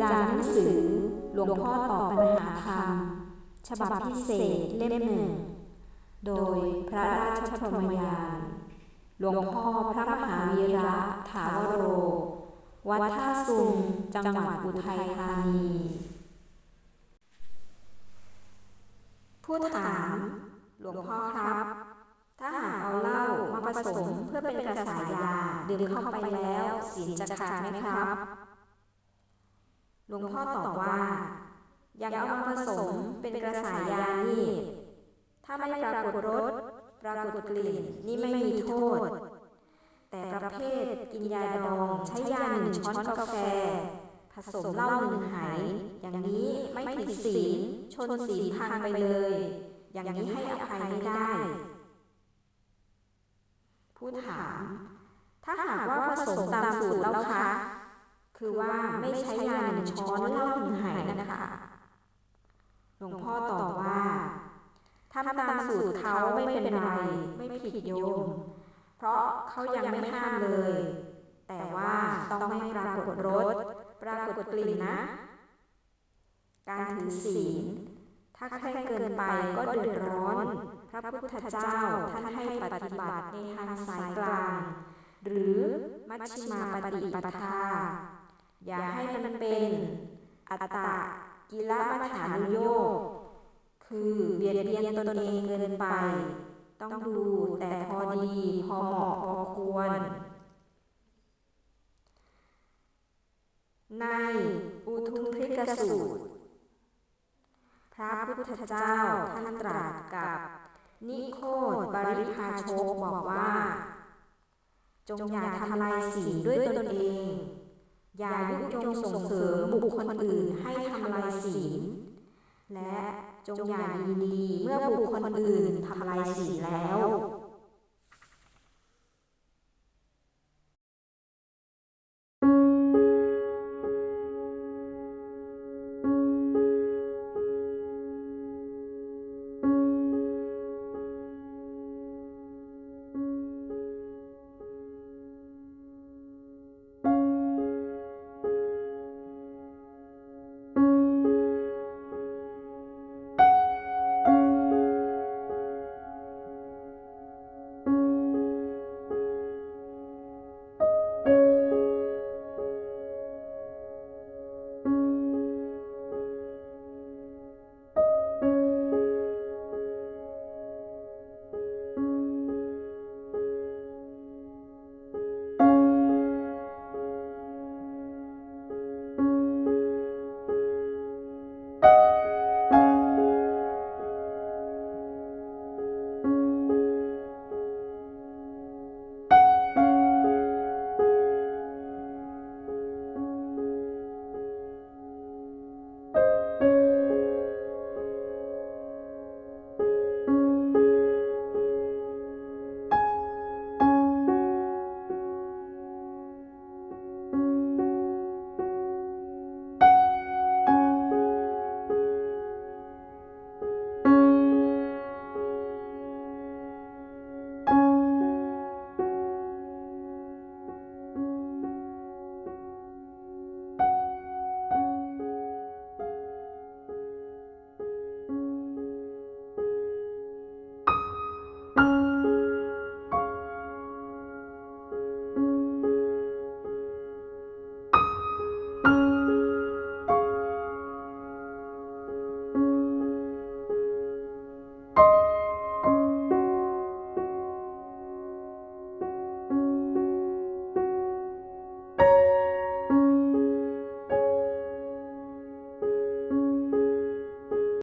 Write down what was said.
จันท์สืบหลวงพ่อตอบปัญหาธรรม ฉบับพิเศษเล่มหนึ่ง โดยพระราชพรหมยาน หลวงพ่อพระมหาวีระถาวโร วัดท่าซุงจังหวัดอุทัยธานี ผู้ถาม หลวงพ่อครับ ถ้าหากเอาเหล้ามาผสมเพื่อเป็นกระสายยาดื่มเข้าไปแล้วศีลจะขาดไหมครับ หลวงพ่อตอบว่า อย่างเอามาผสมเป็นกระสายยานี่ ถ้าไม่ปรากฏรสปรากฏกลิ่นนี่ไม่มีโทษ แต่ประเภทกินยาดองใช้ยาหนึ่งช้อนกาแฟ ผสมเหล้าหนึ่งไหอย่างนี้ไม่ผิดศีลชนศีลพังไปเลย อย่างนี้ให้อภัยไม่ได้ ผู้ถาม ถ้าหากว่าผสมตามสูตรแล้วคะ คือว่าไม่ใช้ยาหนึ่งช้อนเหล้าหนึ่งไหนะคะ หลวงพ่อตอบว่าทำตามสูตรเขาไม่เป็นไร ไม่ผิดโยม เพราะเขายังไม่ห้ามเลย แต่ว่าต้องไม่ปรากฏรสปรากฏกลิ่นนะ การถือศีลถ้าเคร่งเกินไปก็เดือดร้อน พระพุทธเจ้าท่านให้ปฏิบัติในทางสายกลาง หรือมัชฌิมาปฏิปทา อย่าให้มันเป็นอัตตะกิลมัฐานุโยคคือเบียดเบียนตนเองเกินไป ต้องดูแต่พอดีพอเหมาะพอควร ในอุทุมพริกสูตร พระพุทธเจ้าท่านตรัสกับ นิโคตบริพาโชบอกว่า จงอย่าทำลายศีลด้วยตนเอง อย่ายุจงส่งเสริมบุคคลอื่นให้ทำลายศีล และจงอย่ายินดีเมื่อบุคคลอื่นทำลายศีลแล้ว